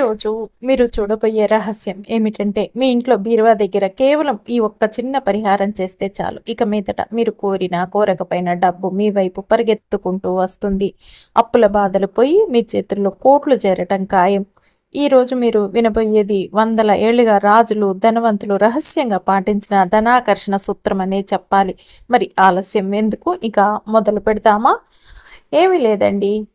ఈరోజు మీరు చూడబోయే రహస్యం ఏమిటంటే మీ ఇంట్లో బీరువా దగ్గర కేవలం ఈ ఒక్క చిన్న పరిహారం చేస్తే చాలు. ఇక మీదట మీరు కోరిన కోరకపోయిన డబ్బు మీ వైపు పరిగెత్తుకుంటూ వస్తుంది. అప్పుల బాధలు పోయి మీ చేతుల్లో కోట్లు చేరటం ఖాయం. ఈరోజు మీరు వినబోయేది వందల ఏళ్ళుగా రాజులు ధనవంతులు రహస్యంగా పాటించిన ధనాకర్షణ సూత్రం అనే చెప్పాలి. మరి ఆలస్యం ఎందుకు? ఇక మొదలు పెడతామా? ఏమీ లేదండి.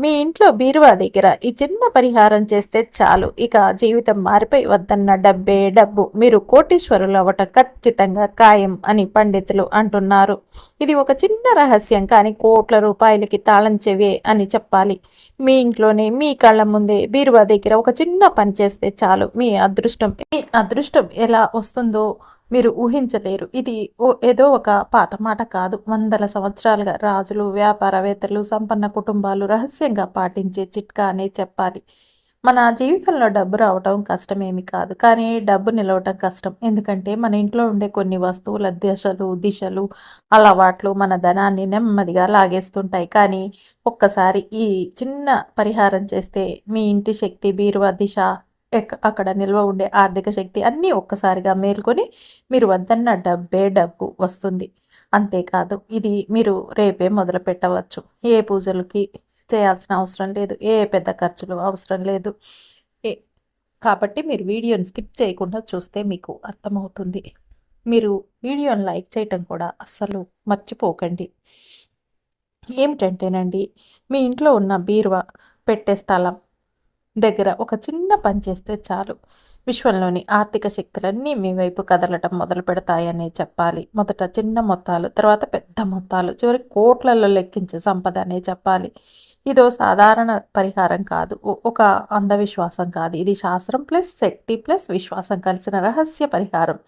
మీ ఇంట్లో బీరువా దగ్గర ఈ చిన్న పరిహారం చేస్తే చాలు. ఇక జీవితం మారిపోయి వద్దన్న డబ్బే డబ్బు. మీరు కోటీశ్వరులు అవ్వట ఖచ్చితంగా ఖాయం అని పండితులు అంటున్నారు. ఇది ఒక చిన్న రహస్యం కానీ కోట్ల రూపాయలకి తాళం చెవే అని చెప్పాలి. మీ ఇంట్లోనే మీ కళ్ళ ముందే బీరువా దగ్గర ఒక చిన్న పని చేస్తే చాలు. మీ అదృష్టం మీ అదృష్టం ఎలా వస్తుందో మీరు ఊహించలేరు. ఇది ఓ ఏదో ఒక పాత మాట కాదు. వందల సంవత్సరాలుగా రాజులు వ్యాపారవేత్తలు సంపన్న కుటుంబాలు రహస్యంగా పాటించే చిట్కా అనే చెప్పాలి. మన జీవితంలో డబ్బు రావటం కష్టమేమి కాదు. కానీ డబ్బు నిలవటం కష్టం. ఎందుకంటే మన ఇంట్లో ఉండే కొన్ని వస్తువుల దిశలు దిశలు అలవాట్లు మన ధనాన్ని నెమ్మదిగా లాగేస్తుంటాయి. కానీ ఒక్కసారి ఈ చిన్న పరిహారం చేస్తే మీ ఇంటి శక్తి బీరువా దిశ అక్కడ నిల్వ ఉండే ఆర్థిక శక్తి అన్నీ ఒక్కసారిగా మేల్కొని మీరు వద్దన్న డబ్బే డబ్బు వస్తుంది. అంతేకాదు ఇది మీరు రేపే మొదలు పెట్టవచ్చు. ఏ పూజలకి చేయాల్సిన అవసరం లేదు. ఏ పెద్ద ఖర్చులు అవసరం లేదు. ఏ కాబట్టి మీరు వీడియోని స్కిప్ చేయకుండా చూస్తే మీకు అర్థమవుతుంది. మీరు వీడియోని లైక్ చేయటం కూడా అస్సలు మర్చిపోకండి. ఏమిటంటేనండి మీ ఇంట్లో ఉన్న బీరువా పెట్టే స్థలం దగ్గర ఒక చిన్న పని చేస్తే చాలు. విశ్వంలోని ఆర్థిక శక్తులన్నీ మీ వైపు కదలటం మొదలు పెడతాయని చెప్పాలి. మొదట చిన్న మొత్తాలు తర్వాత పెద్ద మొత్తాలు చివరి కోట్లలో లెక్కించే సంపద అనే చెప్పాలి. ఇదో సాధారణ పరిహారం కాదు. ఒక అంధవిశ్వాసం కాదు. ఇది శాస్త్రం ప్లస్ శక్తి ప్లస్ విశ్వాసం కలిసిన రహస్య పరిహారం.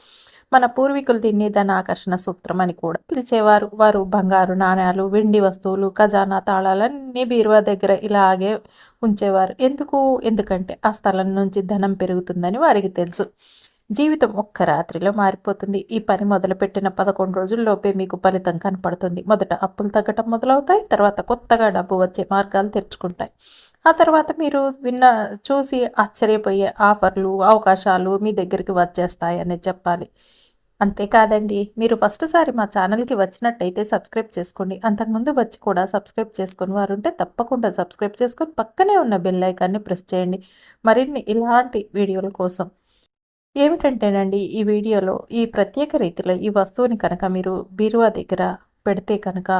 మన పూర్వీకులు దీన్ని ధనాకర్షణ సూత్రం అని కూడా పిలిచేవారు. వారు బంగారు నాణ్యాలు వెండి వస్తువులు ఖజానా తాళాలన్నీ బీరువా దగ్గర ఇలాగే ఉంచేవారు. ఎందుకు? ఎందుకంటే ఆ స్థలం నుంచి ధనం పెరుగుతుందని వారికి తెలుసు. జీవితం ఒక్క రాత్రిలో మారిపోతుంది. ఈ పని మొదలుపెట్టిన పదకొండు రోజుల్లోపే మీకు ఫలితం కనపడుతుంది. మొదట అప్పులు తగ్గటం మొదలవుతాయి తర్వాత కొత్తగా డబ్బు వచ్చే మార్గాలు తెరుచుకుంటాయి. ఆ తర్వాత మీరు విన్న చూసి ఆశ్చర్యపోయే ఆఫర్లు అవకాశాలు మీ దగ్గరికి వచ్చేస్తాయి అని చెప్పాలి. అంతేకాదండి మీరు ఫస్ట్ సారి మా ఛానల్కి వచ్చినట్టయితే సబ్స్క్రైబ్ చేసుకోండి. అంతకుముందు వచ్చి కూడా సబ్స్క్రైబ్ చేసుకుని వారు ఉంటే తప్పకుండా సబ్స్క్రైబ్ చేసుకొని పక్కనే ఉన్న బెల్ ఐకాన్ని ప్రెస్ చేయండి. మరిన్ని ఇలాంటి వీడియోల కోసం ఏమిటంటేనండి ఈ వీడియోలో ఈ ప్రత్యేక రీతిలో ఈ వస్తువుని కనుక మీరు బీరువా దగ్గర పెడితే కనుక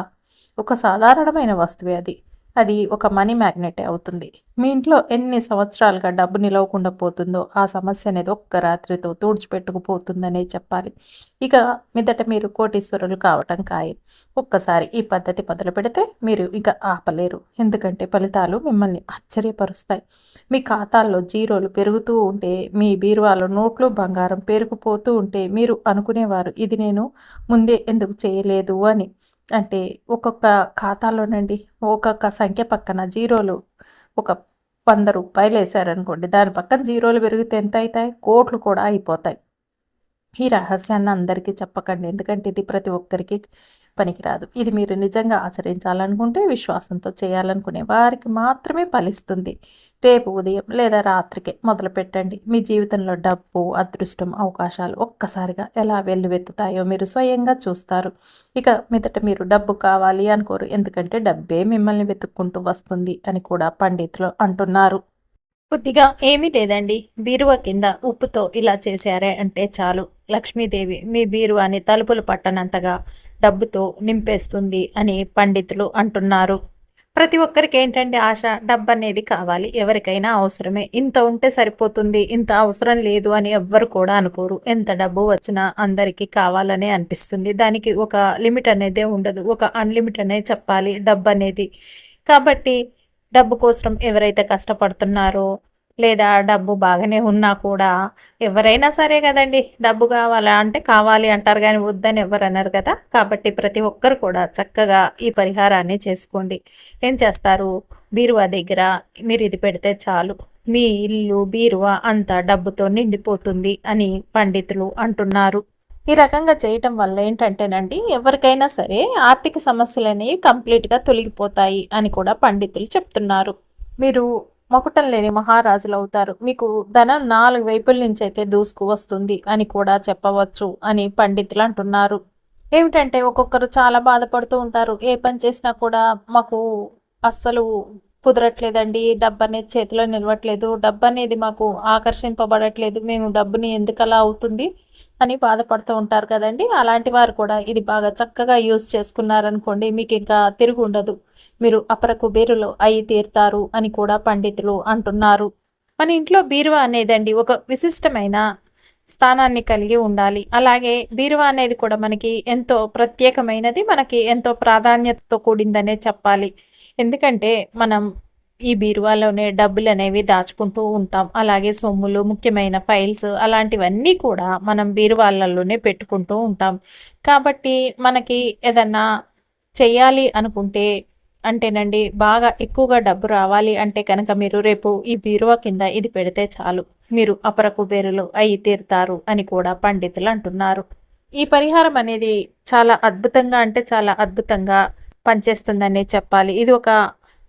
ఒక సాధారణమైన వస్తువే అది. అది ఒక మనీ మ్యాగ్నెటే అవుతుంది. మీ ఇంట్లో ఎన్ని సంవత్సరాలుగా డబ్బు నిలవకుండా పోతుందో ఆ సమస్య అనేది ఒక్క రాత్రితో తుడిచిపెట్టుకుపోతుందనే చెప్పాలి. ఇక మీదట మీరు కోటీశ్వరులు కావటం ఖాయం. ఒక్కసారి ఈ పద్ధతి మొదలు పెడితే మీరు ఇక ఆపలేరు. ఎందుకంటే ఫలితాలు మిమ్మల్ని ఆశ్చర్యపరుస్తాయి. మీ ఖాతాల్లో జీరోలు పెరుగుతూ ఉంటే మీ బీరువాలో నోట్లు బంగారం పెరిగిపోతూ ఉంటే మీరు అనుకునేవారు ఇది నేను ముందే ఎందుకు చేయలేదు అని. అంటే ఒక్కొక్క ఖాతాలోనండి ఒక్కొక్క సంఖ్య పక్కన జీరోలు ఒక వంద రూపాయలు వేసారనుకోండి దాని పక్కన జీరోలు పెరిగితే ఎంత అవుతాయి కోట్లు కూడా అయిపోతాయి. ఈ రహస్యాన్ని అందరికీ చెప్పకండి. ఎందుకంటే ఇది ప్రతి ఒక్కరికి పనికిరాదు. ఇది మీరు నిజంగా ఆచరించాలనుకుంటే విశ్వాసంతో చేయాలనుకునే వారికి మాత్రమే ఫలిస్తుంది. రేపు ఉదయం లేదా రాత్రికే మొదలు పెట్టండి మీ జీవితంలో డబ్బు అదృష్టం అవకాశాలు ఒక్కసారిగా ఎలా వెల్లువెత్తుతాయో మీరు స్వయంగా చూస్తారు. ఇక మీదట మీరు డబ్బు కావాలి అనుకోరు. ఎందుకంటే డబ్బే మిమ్మల్ని వెతుక్కుంటూ వస్తుంది అని కూడా పండితులు అంటున్నారు. కొద్దిగా ఏమీ లేదండి. బీరువా కింద ఉప్పుతో ఇలా చేశారే అంటే చాలు. లక్ష్మీదేవి మీ బీరువాని తలుపులు పట్టనంతగా డబ్బుతో నింపేస్తుంది అని పండితులు అంటున్నారు. ప్రతి ఒక్కరికి ఏంటండి ఆశ? డబ్బు అనేది కావాలి. ఎవరికైనా అవసరమే. ఇంత ఉంటే సరిపోతుంది. ఇంత అవసరం లేదు అని ఎవ్వరు కూడా అనుకోరు. ఎంత డబ్బు వచ్చినా అందరికీ కావాలనే అనిపిస్తుంది. దానికి ఒక లిమిట్ అనేదే ఉండదు. ఒక అన్లిమిట్ అనే చెప్పాలి డబ్బు అనేది కాబట్టి డబ్బు కోసం ఎవరైతే కష్టపడుతున్నారో లేదా డబ్బు బాగానే ఉన్నా కూడా ఎవరైనా సరే కదండి డబ్బు కావాలా అంటే కావాలి అంటారు కానీ వద్దని ఎవరు అన్నారు కదా. కాబట్టి ప్రతి ఒక్కరు కూడా చక్కగా ఈ పరిహారాన్ని చేసుకోండి. ఏం చేస్తారు? బీరువా దగ్గర మీరు ఇది పెడితే చాలు. మీ ఇల్లు బీరువా అంతా డబ్బుతో నిండిపోతుంది అని పండితులు అంటున్నారు. ఈ రకంగా చేయటం వల్ల ఏంటంటేనండి ఎవరికైనా సరే ఆర్థిక సమస్యలు అనేవి కంప్లీట్గా తొలగిపోతాయి అని కూడా పండితులు చెప్తున్నారు. మీరు మకుటం లేని మహారాజులు అవుతారు మీకు ధనం నాలుగు వైపుల నుంచి అయితే దూసుకు వస్తుంది అని కూడా చెప్పవచ్చు అని పండితులు అంటున్నారు. ఏమిటంటే ఒక్కొక్కరు చాలా బాధపడుతూ ఉంటారు. ఏ పని చేసినా కూడా మాకు అస్సలు కుదరట్లేదండి. డబ్బు అనేది చేతిలో నిలవట్లేదు. డబ్బు అనేది మాకు ఆకర్షింపబడట్లేదు. మేము డబ్బుని ఎందుకలా అవుతుంది? అని బాధపడుతూ ఉంటారు కదండి. అలాంటి వారు కూడా ఇది బాగా చక్కగా యూజ్ చేసుకున్నారనుకోండి మీకు ఇంకా తిరుగు ఉండదు. మీరు అపర కుబేరులు అయి తీరుతారు అని కూడా పండితులు అంటున్నారు. మన ఇంట్లో బీరువా అనేదండి ఒక విశిష్టమైన స్థానాన్ని కలిగి ఉండాలి. అలాగే బీరువా అనేది కూడా మనకి ఎంతో ప్రత్యేకమైనది మనకి ఎంతో ప్రాధాన్యతతో కూడిందనే చెప్పాలి. ఎందుకంటే మనం ఈ బీరువాలోనే డబ్బులు అనేవి దాచుకుంటూ ఉంటాం. అలాగే సొమ్ములు ముఖ్యమైన ఫైల్స్ అలాంటివన్నీ కూడా మనం బీరువాళ్ళలోనే పెట్టుకుంటూ ఉంటాం. కాబట్టి మనకి ఏదన్నా చేయాలి అనుకుంటే అంటేనండి బాగా ఎక్కువగా డబ్బు రావాలి అంటే కనుక మీరు రేపు ఈ బీరువా కింద ఇది పెడితే చాలు. మీరు అపర కుబేరులు అయి తీరుతారు అని కూడా పండితులు అంటున్నారు. ఈ పరిహారం అనేది చాలా అద్భుతంగా అంటే చాలా అద్భుతంగా పనిచేస్తుందనే చెప్పాలి. ఇది ఒక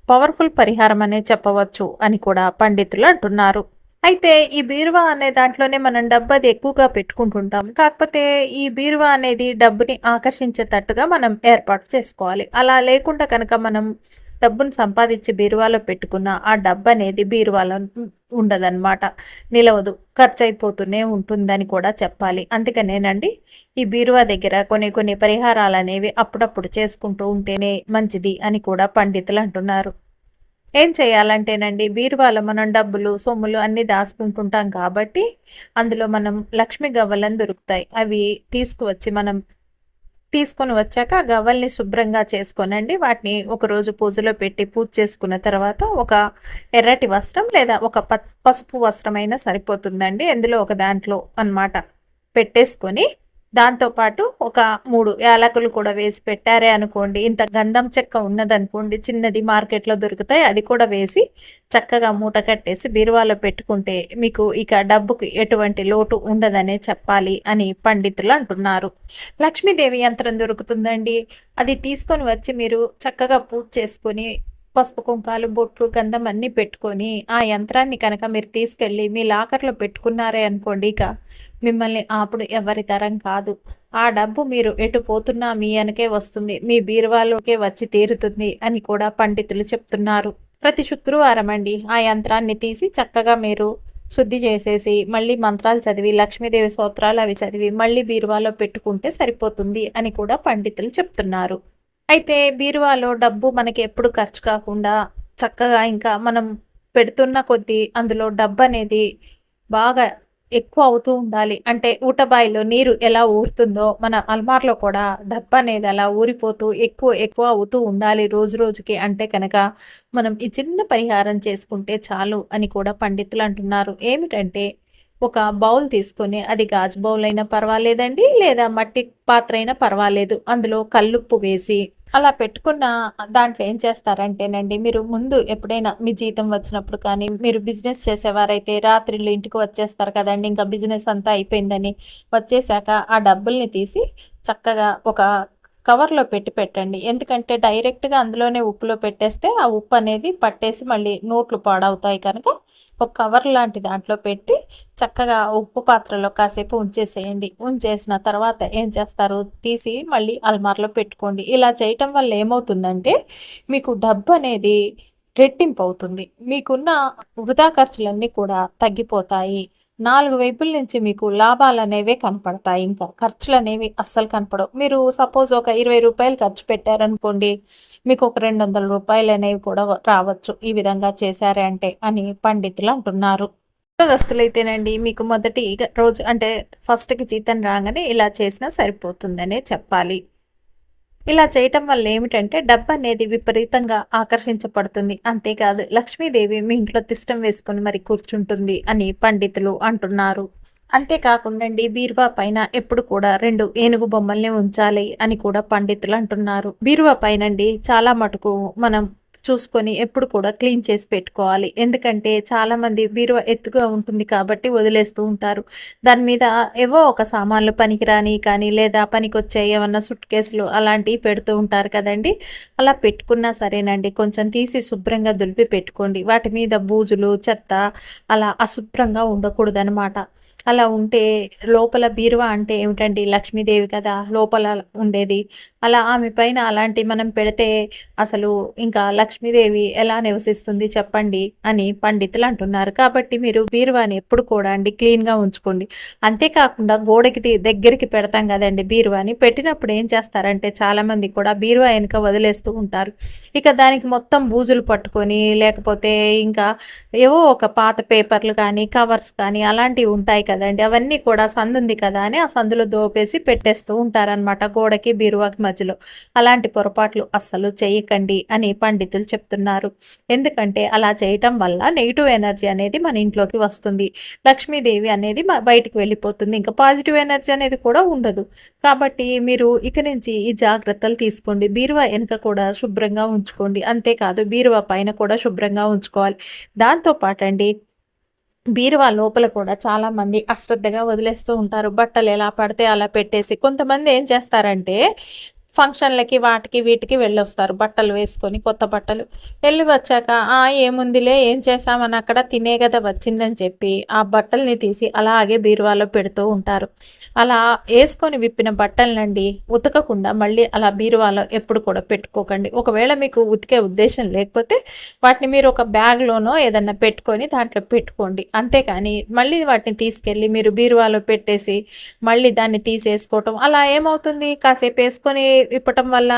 పవర్ఫుల్ పరిహారం అనే చెప్పవచ్చు అని కూడా పండితులు అంటున్నారు. అయితే ఈ బీరువా అనే దాంట్లోనే మనం డబ్బు అది ఎక్కువగా పెట్టుకుంటుంటాం. కాకపోతే ఈ బీరువా అనేది డబ్బుని ఆకర్షించేటట్టుగా మనం ఏర్పాటు చేసుకోవాలి. అలా లేకుండా కనుక మనం డబ్బును సంపాదించి బీరువాలో పెట్టుకున్న ఆ డబ్బు అనేది బీరువాలో ఉండదన్నమాట. నిలవదు ఖర్చు అయిపోతూనే ఉంటుందని కూడా చెప్పాలి. అందుకనేనండి ఈ బీరువా దగ్గర కొన్ని కొన్ని పరిహారాలు అనేవి అప్పుడప్పుడు చేసుకుంటూ ఉంటేనే మంచిది అని కూడా పండితులు అంటున్నారు. ఏం చేయాలంటేనండి బీరువాలో మనం డబ్బులు సొమ్ములు అన్నీ దాచుకుంటుంటాం కాబట్టి అందులో మనం లక్ష్మి గవ్వలను దొరుకుతాయి. అవి తీసుకువచ్చి మనం తీసుకొని వచ్చాక గవ్వల్ని శుభ్రంగా చేసుకోనండి. వాటిని ఒకరోజు పూజలో పెట్టి పూజ చేసుకున్న తర్వాత ఒక ఎర్రటి వస్త్రం లేదా ఒక పసుపు వస్త్రం అయినా సరిపోతుందండి. ఎందులో ఒక దాంట్లో అనమాట పెట్టేసుకొని దాంతోపాటు ఒక మూడు యాలకులు కూడా వేసి పెట్టారే అనుకోండి. ఇంత గంధం చెక్క ఉన్నదనుకోండి చిన్నది మార్కెట్లో దొరుకుతాయి అది కూడా వేసి చక్కగా మూట కట్టేసి బీరువాలో పెట్టుకుంటే మీకు ఇక డబ్బుకి ఎటువంటి లోటు ఉండదనే చెప్పాలి అని పండితులు అంటున్నారు. లక్ష్మీదేవి యంత్రం దొరుకుతుందండి. అది తీసుకొని వచ్చి మీరు చక్కగా పూజ చేసుకొని పసుపు కుంకాలు బొట్లు గంధం అన్నీ పెట్టుకొని ఆ యంత్రాన్ని కనుక మీరు తీసుకెళ్ళి మీ లాకర్లో పెట్టుకున్నారే అనుకోండి ఇక మిమ్మల్ని అప్పుడు ఎవరి తరం కాదు. ఆ డబ్బు మీరు ఎటు పోతున్నా మీ వెనకే వస్తుంది మీ బీరువాలోకే వచ్చి తీరుతుంది అని కూడా పండితులు చెప్తున్నారు. ప్రతి శుక్రవారం అండి ఆ యంత్రాన్ని తీసి చక్కగా మీరు శుద్ధి చేసేసి మళ్ళీ మంత్రాలు చదివి లక్ష్మీదేవి స్తోత్రాలు అవి చదివి మళ్ళీ బీరువాలో పెట్టుకుంటే సరిపోతుంది అని కూడా పండితులు చెప్తున్నారు. అయితే బీరువాలో డబ్బు మనకి ఎప్పుడు ఖర్చు కాకుండా చక్కగా ఇంకా మనం పెడుతున్న కొద్దీ అందులో డబ్బు అనేది బాగా ఎక్కువ అవుతూ ఉండాలి. అంటే ఊటబాయిలో నీరు ఎలా ఊరుతుందో మన అల్మార్లో కూడా డబ్బు అనేది అలా ఊరిపోతూ ఎక్కువ ఎక్కువ అవుతూ ఉండాలి రోజు రోజుకి. అంటే కనుక మనం ఈ చిన్న పరిహారం చేసుకుంటే చాలు అని కూడా పండితులు అంటున్నారు. ఏమిటంటే ఒక బౌల్ తీసుకొని అది గాజు బౌల్ అయినా పర్వాలేదండి లేదా మట్టి పాత్ర అయినా పర్వాలేదు. అందులో కల్లుప్పు వేసి అలా పెట్టుకున్న దాంట్లో ఏం చేస్తారంటేనండి మీరు ముందు ఎప్పుడైనా మీ జీతం వచ్చినప్పుడు కానీ మీరు బిజినెస్ చేసేవారైతే రాత్రిళ్ళు ఇంటికి వచ్చేస్తారు కదండి ఇంకా బిజినెస్ అంతా అయిపోయిందని వచ్చేసాక ఆ డబ్బుల్ని తీసి చక్కగా ఒక కవర్లో పెట్టి పెట్టండి. ఎందుకంటే డైరెక్ట్గా అందులోనే ఉప్పులో పెట్టేస్తే ఆ ఉప్పు అనేది పట్టేసి మళ్ళీ నోట్లు పాడవుతాయి కనుక ఒక కవర్ లాంటి దాంట్లో పెట్టి చక్కగా ఉప్పు పాత్రలో కాసేపు ఉంచేసేయండి. ఉంచేసిన తర్వాత ఏం చేస్తారు? తీసి మళ్ళీ అల్మార్లో పెట్టుకోండి. ఇలా చేయటం వల్ల ఏమవుతుందంటే మీకు డబ్బు అనేది రెట్టింపు అవుతుంది. మీకున్న వృధా ఖర్చులన్నీ కూడా తగ్గిపోతాయి. నాలుగు వైపుల నుంచి మీకు లాభాలు అనేవే కనపడతాయి. ఇంకా ఖర్చులు అనేవి అస్సలు కనపడవు. మీరు సపోజ్ ఒక ఇరవై రూపాయలు ఖర్చు పెట్టారనుకోండి మీకు ఒక రెండు వందల రూపాయలు అనేవి కూడా రావచ్చు. ఈ విధంగా చేశారే అంటే అని పండితులు అంటున్నారు. ఉద్యోగస్తులైతేనండి మీకు మొదటి రోజు అంటే ఫస్ట్కి జీతం రాగానే ఇలా చేసినా సరిపోతుందనే చెప్పాలి. ఇలా చేయటం వల్ల ఏమిటంటే డబ్బు అనేది విపరీతంగా ఆకర్షించబడుతుంది. అంతేకాదు లక్ష్మీదేవి మీ ఇంట్లో తిష్టం వేసుకుని మరి కూర్చుంటుంది అని పండితులు అంటున్నారు. అంతేకాకుండా బీరువా పైన ఎప్పుడు కూడా రెండు ఏనుగు బొమ్మల్ని ఉంచాలి అని కూడా పండితులు అంటున్నారు. బీరువా పైనండి చాలా మటుకు మనం చూసుకొని ఎప్పుడు కూడా క్లీన్ చేసి పెట్టుకోవాలి. ఎందుకంటే చాలామంది బీరువా ఎత్తుగా ఉంటుంది కాబట్టి వదిలేస్తూ ఉంటారు. దాని మీద ఏవో ఒక సామాన్లు పనికిరాని కానీ లేదా పనికొచ్చే ఏమన్నా సుట్ కేసులు అలాంటివి పెడుతూ ఉంటారు కదండి. అలా పెట్టుకున్నా సరేనండి. కొంచెం తీసి శుభ్రంగా దులిపి పెట్టుకోండి. వాటి మీద బూజులు చెత్త అలా అశుభ్రంగా ఉండకూడదనమాట అలా ఉంటే లోపల బీరువా అంటే ఏమిటండి? లక్ష్మీదేవి కదా లోపల ఉండేది. అలా ఆమె పైన అలాంటి మనం పెడితే అసలు ఇంకా లక్ష్మీదేవి ఎలా నివసిస్తుంది చెప్పండి అని పండితులు అంటున్నారు. కాబట్టి మీరు బీరువాని ఎప్పుడు కూడా అండి క్లీన్గా ఉంచుకోండి. అంతేకాకుండా గోడకి దగ్గరికి పెడతాం కదండి బీరువాని. పెట్టినప్పుడు ఏం చేస్తారంటే చాలామంది కూడా బీరువా వెనుక వదిలేస్తూ ఉంటారు. ఇక దానికి మొత్తం బూజులు పట్టుకొని లేకపోతే ఇంకా ఏవో ఒక పాత పేపర్లు కానీ కవర్స్ కానీ అలాంటివి ఉంటాయి కదండి. అవన్నీ కూడా సందు ఉంది కదా అని ఆ సందులో దోపేసి పెట్టేస్తూ ఉంటారనమాట గోడకి బీరువాకి మధ్యలో. అలాంటి పొరపాట్లు అస్సలు చేయకండి అని పండితులు చెప్తున్నారు. ఎందుకంటే అలా చేయటం వల్ల నెగిటివ్ ఎనర్జీ అనేది మన ఇంట్లోకి వస్తుంది. లక్ష్మీదేవి అనేది బయటికి వెళ్ళిపోతుంది. ఇంకా పాజిటివ్ ఎనర్జీ అనేది కూడా ఉండదు. కాబట్టి మీరు ఇక నుంచి ఈ జాగ్రత్తలు తీసుకోండి. బీరువా వెనుక కూడా శుభ్రంగా ఉంచుకోండి. అంతేకాదు బీరువా పైన కూడా శుభ్రంగా ఉంచుకోవాలి. దాంతో పాటండి బీరువా లోపల కూడా చాలామంది అశ్రద్ధగా వదిలేస్తూ ఉంటారు. బట్టలు ఎలా పడితే అలా పెట్టేసి కొంతమంది ఏం చేస్తారంటే ఫంక్షన్లకి వాటికి వీటికి వెళ్ళొస్తారు. బట్టలు వేసుకొని కొత్త బట్టలు. వెళ్ళి వచ్చాక ఆ ఏముందిలే ఏం చేసామని అక్కడ తినే కదా వచ్చిందని చెప్పి ఆ బట్టల్ని తీసి అలాగే బీరువాలో పెడుతూ ఉంటారు. అలా వేసుకొని విప్పిన బట్టలనండి ఉతకకుండా మళ్ళీ అలా బీరువాలో ఎప్పుడు కూడా పెట్టుకోకండి. ఒకవేళ మీకు ఉతికే ఉద్దేశం లేకపోతే వాటిని మీరు ఒక బ్యాగ్లోనో ఏదన్నా పెట్టుకొని దాంట్లో పెట్టుకోండి. అంతేకాని మళ్ళీ వాటిని తీసుకెళ్ళి మీరు బీరువాలో పెట్టేసి మళ్ళీ దాన్ని తీసేసుకోవటం అలా ఏమవుతుంది? కాసేపు వేసుకొని ఇప్పటం వల్ల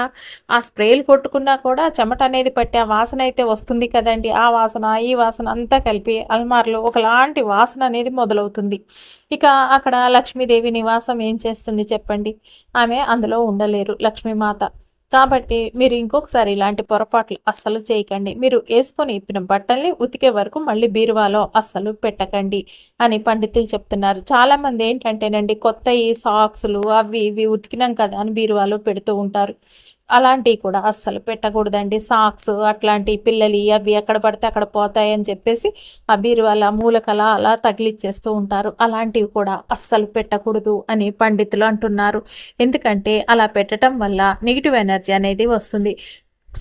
ఆ స్ప్రేలు కొట్టుకున్నా కూడా చెమట అనేది పట్టి ఆ వాసన అయితే వస్తుంది కదండి. ఆ వాసన ఈ వాసన అంతా కలిపి అల్మార్లో ఒకలాంటి వాసన అనేది మొదలవుతుంది. ఇక అక్కడ లక్ష్మీదేవి నివాసం ఏం చేస్తుంది చెప్పండి? ఆమె అందులో ఉండలేరు. లక్ష్మీమాత కాబట్టి మీరు ఇంకొకసారి ఇలాంటి పొరపాట్లు అస్సలు చేయకండి. మీరు వేసుకొని ఇప్పిన బట్టల్ని ఉతికే వరకు మళ్ళీ బీరువాలో అస్సలు పెట్టకండి అని పండితులు చెప్తున్నారు. చాలామంది ఏంటంటేనండి కొత్త ఈ సాక్స్లు అవి ఇవి ఉతికినాం కదా అని బీరువాలో పెడుతూ ఉంటారు. అలాంటివి కూడా అస్సలు పెట్టకూడదండి. సాక్స్ అట్లాంటి పిల్లలు అవి ఎక్కడ పడితే అక్కడ పోతాయని చెప్పేసి ఆ బీరువాల మూలకల అలా తగిలిచ్చేస్తూ ఉంటారు. అలాంటివి కూడా అస్సలు పెట్టకూడదు అని పండితులు అంటున్నారు. ఎందుకంటే అలా పెట్టడం వల్ల నెగిటివ్ ఎనర్జీ అనేది వస్తుంది.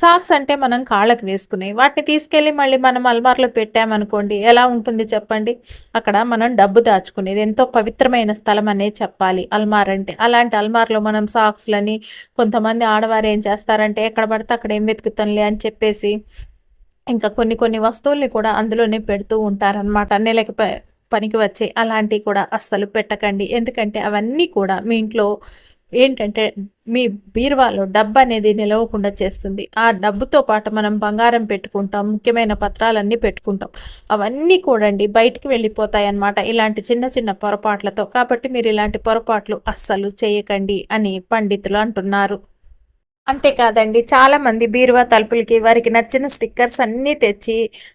సాక్స్ అంటే మనం కాళ్ళకు వేసుకునే వాటిని తీసుకెళ్ళి మళ్ళీ మనం అల్మార్లో పెట్టామనుకోండి ఎలా ఉంటుంది చెప్పండి? అక్కడ మనం డబ్బు దాచుకునేది ఎంతో పవిత్రమైన స్థలం అనే చెప్పాలి. అల్మార్ అంటే అలాంటి అల్మార్లో మనం సాక్స్లని కొంతమంది ఆడవారు ఏం చేస్తారంటే ఎక్కడ పడితే అక్కడ ఏం వెతుకుతాంలే అని చెప్పేసి ఇంకా కొన్ని కొన్ని వస్తువుల్ని కూడా అందులోనే పెడుతూ ఉంటారనమాట నెలకి పనికి వచ్చే అలాంటివి కూడా అస్సలు పెట్టకండి. ఎందుకంటే అవన్నీ కూడా మీ ఇంట్లో ఏంటంటే మీ బీరువాలో డబ్బు అనేది నిలవకుండా చేస్తుంది. ఆ డబ్బుతో పాటు మనం బంగారం పెట్టుకుంటాం ముఖ్యమైన పత్రాలన్నీ పెట్టుకుంటాం. అవన్నీ కూడండి బయటికి వెళ్ళిపోతాయి అన్నమాట ఇలాంటి చిన్న చిన్న పొరపాట్లతో. కాబట్టి మీరు ఇలాంటి పొరపాట్లు అస్సలు చేయకండి అని పండితులు అంటున్నారు. అంతేకాదండి చాలామంది బీరువా తలుపులకి వారికి నచ్చిన స్టిక్కర్స్ అన్నీ తెచ్చి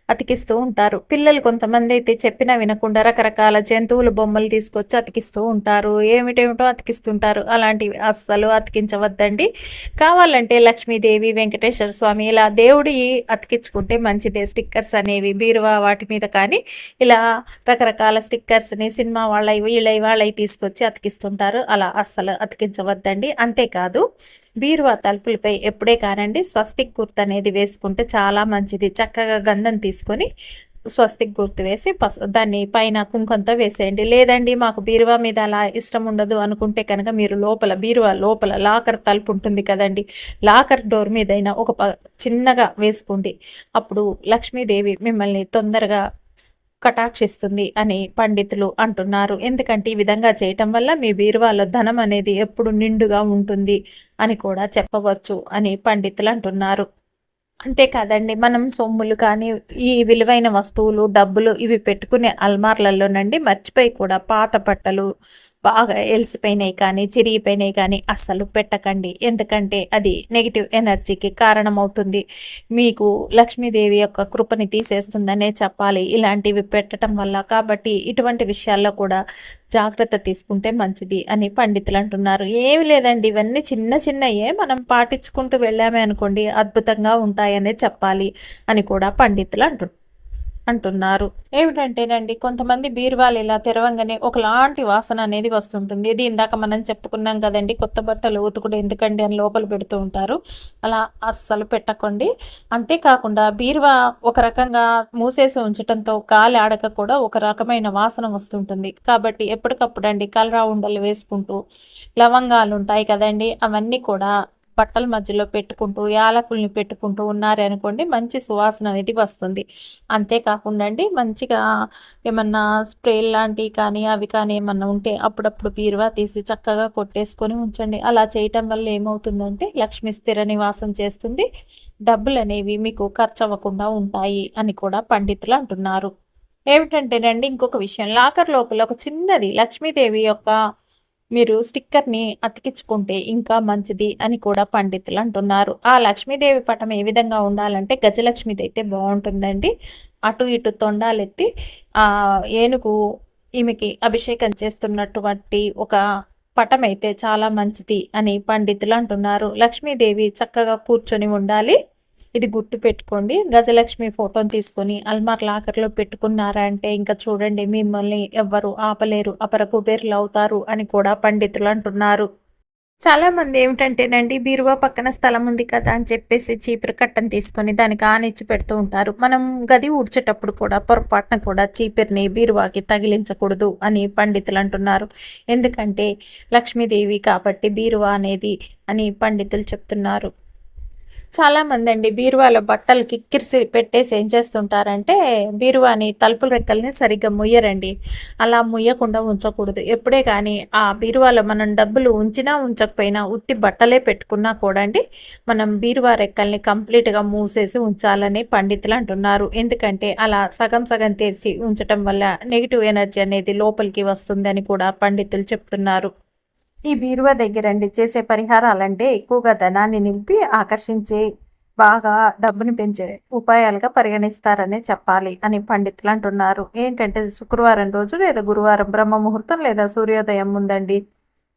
అతికిస్తూ ఉంటారు. పిల్లలు కొంతమంది అయితే చెప్పినా వినకుండా రకరకాల జంతువుల బొమ్మలు తీసుకొచ్చి అతికిస్తూ ఉంటారు. ఏమిటేమిటో అతికిస్తుంటారు. అలాంటివి అస్సలు అతికించవద్దండి. కావాలంటే లక్ష్మీదేవి వెంకటేశ్వర స్వామి ఇలా దేవుడి అతికించుకుంటే మంచిదే. స్టిక్కర్స్ అనేవి బీరువా వాటి మీద కానీ ఇలా రకరకాల స్టిక్కర్స్ని సినిమా వాళ్ళ వీళ్ళ వాళ్ళవి తీసుకొచ్చి అతికిస్తుంటారు. అలా అస్సలు అతికించవద్దండి. అంతేకాదు బీరువా తలుపు తలుపులపై ఎప్పుడే కానండి స్వస్తిక్ గుర్తు అనేది వేసుకుంటే చాలా మంచిది. చక్కగా గంధం తీసుకొని స్వస్తిక్ గుర్తు వేసి పసు దాన్ని పైన కుంకంతో వేసేయండి. లేదండి మాకు బీరువా మీద అలా ఇష్టం ఉండదు అనుకుంటే కనుక మీరు లోపల బీరువా లోపల లాకర్ తలుపు ఉంటుంది కదండి. లాకర్ డోర్ మీదైనా ఒక చిన్నగా వేసుకోండి. అప్పుడు లక్ష్మీదేవి మిమ్మల్ని తొందరగా కటాక్షిస్తుంది అని పండితులు అంటున్నారు. ఎందుకంటే ఈ విధంగా చేయటం వల్ల మీ బీరువాలో ధనం అనేది ఎప్పుడు నిండుగా ఉంటుంది అని కూడా చెప్పవచ్చు అని పండితులు అంటున్నారు. అంతేకాదండి మనం సొమ్ములు కానీ ఈ విలువైన వస్తువులు డబ్బులు ఇవి పెట్టుకునే అల్మార్లలోనండి మర్చిపోయి కూడా పాత బట్టలు బాగా ఎలిసిపోయినాయి కానీ చిరిగిపోయినాయి కానీ అస్సలు పెట్టకండి. ఎందుకంటే అది నెగిటివ్ ఎనర్జీకి కారణమవుతుంది. మీకు లక్ష్మీదేవి యొక్క కృపని తీసేస్తుందనే చెప్పాలి. ఇలాంటివి పెట్టడం వల్ల కాబట్టి ఇటువంటి విషయాల్లో కూడా జాగ్రత్త తీసుకుంటే మంచిది అని పండితులు అంటున్నారు. ఏమి లేదండి. ఇవన్నీ చిన్న చిన్నయే మనం పాటించుకుంటూ వెళ్ళామే అనుకోండి అద్భుతంగా ఉంటాయనే చెప్పాలి అని కూడా పండితులు అంటున్నారు. అంటున్నారు. ఏమిటంటేనండి కొంతమంది బీరువాలు ఇలా తెరవంగానే ఒకలాంటి వాసన అనేది వస్తుంటుంది. ఇది ఇందాక మనం చెప్పుకున్నాం కదండి కొత్త బట్టలు ఉతుకుడు ఎందుకండి అని లోపల పెడుతూ ఉంటారు. అలా అస్సలు పెట్టకండి. అంతేకాకుండా బీరువా ఒక రకంగా మూసేసి ఉంచడంతో గాలి ఆడక కూడా ఒక రకమైన వాసన వస్తుంటుంది. కాబట్టి ఎప్పటికప్పుడు అండి కలరా ఉండలు వేసుకుంటూ లవంగాలు ఉంటాయి కదండి అవన్నీ కూడా బట్టల మధ్యలో పెట్టుకుంటూ యాలకుల్ని పెట్టుకుంటూ ఉన్నారనుకోండి మంచి సువాసన అనేది వస్తుంది. అంతేకాకుండా అండి మంచిగా ఏమన్నా స్ప్రే లాంటివి కానీ అవి కానీ ఏమన్నా ఉంటే అప్పుడప్పుడు బీరువా తీసి చక్కగా కొట్టేసుకొని ఉంచండి. అలా చేయటం వల్ల ఏమవుతుందంటే లక్ష్మి స్థిర నివాసం చేస్తుంది. డబ్బులు అనేవి మీకు ఖర్చు అవ్వకుండా ఉంటాయి అని కూడా పండితులు అంటున్నారు. ఏమిటంటేనండి ఇంకొక విషయం. లాకర్ లోపల ఒక చిన్నది లక్ష్మీదేవి యొక్క మీరు స్టిక్కర్ని అతికించుకుంటే ఇంకా మంచిది అని కూడా పండితులు అంటున్నారు. ఆ లక్ష్మీదేవి పటం ఏ విధంగా ఉండాలంటే గజలక్ష్మిది అయితే బాగుంటుందండి. అటు ఇటు తొండాలెత్తి ఆ ఏనుగు ఈమెకి అభిషేకం చేస్తున్నటువంటి ఒక పటం అయితే చాలా మంచిది అని పండితులు అంటున్నారు. లక్ష్మీదేవి చక్కగా కూర్చొని ఉండాలి. ఇది గుర్తు పెట్టుకోండి గజలక్ష్మి ఫోటోని తీసుకొని అల్మార్ లాకర్లో పెట్టుకున్నారా అంటే ఇంకా చూడండి మిమ్మల్ని ఎవ్వరు ఆపలేరు అపర కుబేర్లు అవుతారు అని కూడా పండితులు అంటున్నారు. చాలా మంది ఏమిటంటేనండి బీరువా పక్కన స్థలం ఉంది కదా అని చెప్పేసి చీపురు కట్టను తీసుకొని దానికి ఆనిచ్చి పెడుతూ ఉంటారు. మనం గది ఊడ్చేటప్పుడు కూడా పొరపాటున కూడా చీపురిని బీరువాకి తగిలించకూడదు అని పండితులు అంటున్నారు. ఎందుకంటే లక్ష్మీదేవి కాబట్టి బీరువా అనేది అని పండితులు చెప్తున్నారు. చాలామంది అండి బీరువాలో బట్టలు కిక్కిరిసి పెట్టేసి ఏం చేస్తుంటారంటే బీరువాని తలుపుల రెక్కల్ని సరిగ్గా ముయ్యరండి. అలా ముయ్యకుండా ఉంచకూడదు. ఎప్పుడే కానీ ఆ బీరువాలో మనం డబ్బులు ఉంచినా ఉంచకపోయినా ఉత్తి బట్టలే పెట్టుకున్నా కూడా అండి మనం బీరువా రెక్కల్ని కంప్లీట్గా మూసేసి ఉంచాలని పండితులు అంటున్నారు. ఎందుకంటే అలా సగం సగం తెరిచి ఉంచటం వల్ల నెగిటివ్ ఎనర్జీ అనేది లోపలికి వస్తుందని కూడా పండితులు చెప్తున్నారు. ఈ బీరువా దగ్గరండి చేసే పరిహారాలంటే ఎక్కువగా ధనాన్ని నింపి ఆకర్షించే బాగా డబ్బుని పెంచే ఉపాయాలుగా పరిగణిస్తారనే చెప్పాలి అని పండితులు అంటున్నారు. ఏంటంటే శుక్రవారం రోజు లేదా గురువారం బ్రహ్మ ముహూర్తం లేదా సూర్యోదయం ఉందండి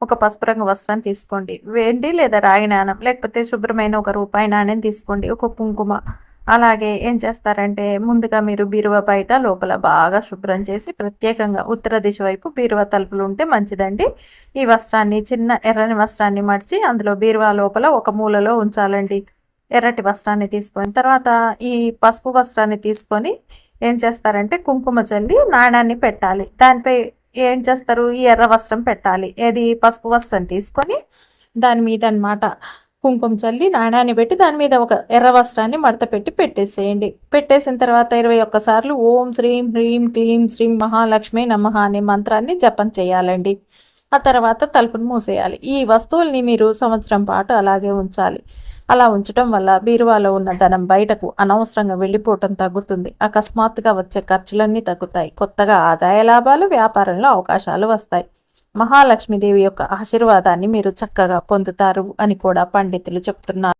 ఒక పసుపు రంగు వస్త్రం తీసుకోండి. వెండి లేదా రాగి నాణం లేకపోతే శుభ్రమైన ఒక రూపాయి నాణ్యం తీసుకోండి. ఒక కుంకుమ అలాగే ఏం చేస్తారంటే ముందుగా మీరు బీరువా బయట లోపల బాగా శుభ్రం చేసి ప్రత్యేకంగా ఉత్తర దిశ వైపు బీరువా తలుపులు ఉంటే మంచిదండి. ఈ వస్త్రాన్ని చిన్న ఎర్రని వస్త్రాన్ని మడిచి అందులో బీరువా లోపల ఒక మూలలో ఉంచాలండి. ఎర్రటి వస్త్రాన్ని తీసుకొని తర్వాత ఈ పసుపు వస్త్రాన్ని తీసుకొని ఏం చేస్తారంటే కుంకుమ చల్లి నాణాన్ని పెట్టాలి. దానిపై ఏం చేస్తారు? ఈ ఎర్ర వస్త్రం పెట్టాలి. ఏది? పసుపు వస్త్రం తీసుకొని దాని మీద అనమాట కుంకుమ చల్లి నాణాన్ని పెట్టి దాని మీద ఒక ఎర్ర వస్త్రాన్ని మడత పెట్టి పెట్టేసేయండి. పెట్టేసిన తర్వాత ఇరవై ఒక్కసార్లు ఓం శ్రీం హ్రీం క్లీం శ్రీం మహాలక్ష్మి నమః అనే మంత్రాన్ని జపం చేయాలండి. ఆ తర్వాత తలుపును మూసేయాలి. ఈ వస్తువుల్ని మీరు సంవత్సరం పాటు అలాగే ఉంచాలి. అలా ఉంచడం వల్ల బీరువాలో ఉన్న ధనం బయటకు అనవసరంగా వెళ్ళిపోవటం తగ్గుతుంది. అకస్మాత్తుగా వచ్చే ఖర్చులన్నీ తగ్గుతాయి. కొత్తగా ఆదాయ లాభాలు వ్యాపారంలో అవకాశాలు వస్తాయి. మహాలక్ష్మీదేవి యొక్క ఆశీర్వాదాన్ని మీరు చక్కగా పొందుతారు అని కూడా పండితులు చెప్తున్నారు.